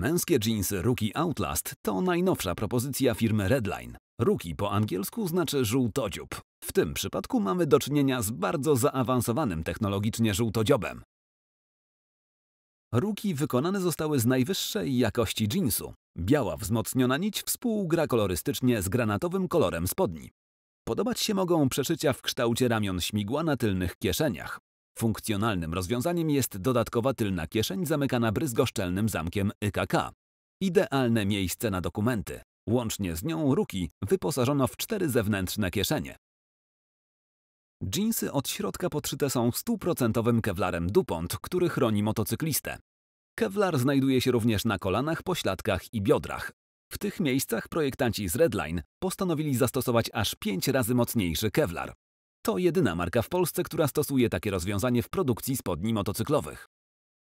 Męskie jeansy Rookie Outlast to najnowsza propozycja firmy Redline. Rookie po angielsku znaczy żółtodziób. W tym przypadku mamy do czynienia z bardzo zaawansowanym technologicznie żółtodziobem. Ruki wykonane zostały z najwyższej jakości jeansu. Biała wzmocniona nić współgra kolorystycznie z granatowym kolorem spodni. Podobać się mogą przeszycia w kształcie ramion śmigła na tylnych kieszeniach. Funkcjonalnym rozwiązaniem jest dodatkowa tylna kieszeń zamykana bryzgoszczelnym zamkiem YKK. Idealne miejsce na dokumenty. Łącznie z nią Ruki wyposażono w cztery zewnętrzne kieszenie. Jeansy od środka podszyte są stuprocentowym kevlarem DuPont, który chroni motocyklistę. Kevlar znajduje się również na kolanach, pośladkach i biodrach. W tych miejscach projektanci z Redline postanowili zastosować aż 5 razy mocniejszy kevlar. To jedyna marka w Polsce, która stosuje takie rozwiązanie w produkcji spodni motocyklowych.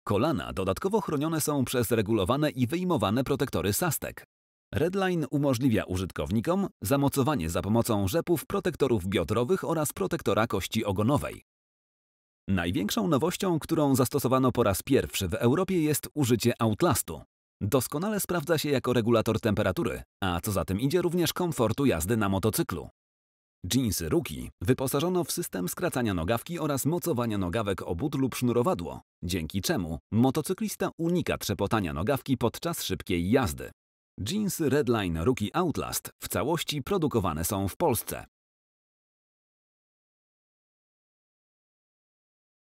Kolana dodatkowo chronione są przez regulowane i wyjmowane protektory Sastek. Redline umożliwia użytkownikom zamocowanie za pomocą rzepów protektorów biodrowych oraz protektora kości ogonowej. Największą nowością, którą zastosowano po raz pierwszy w Europie jest użycie Outlastu. Doskonale sprawdza się jako regulator temperatury, a co za tym idzie również komfortu jazdy na motocyklu. Jeansy Rookie wyposażono w system skracania nogawki oraz mocowania nogawek o but lub sznurowadło, dzięki czemu motocyklista unika trzepotania nogawki podczas szybkiej jazdy. Jeansy Redline Rookie Outlast w całości produkowane są w Polsce.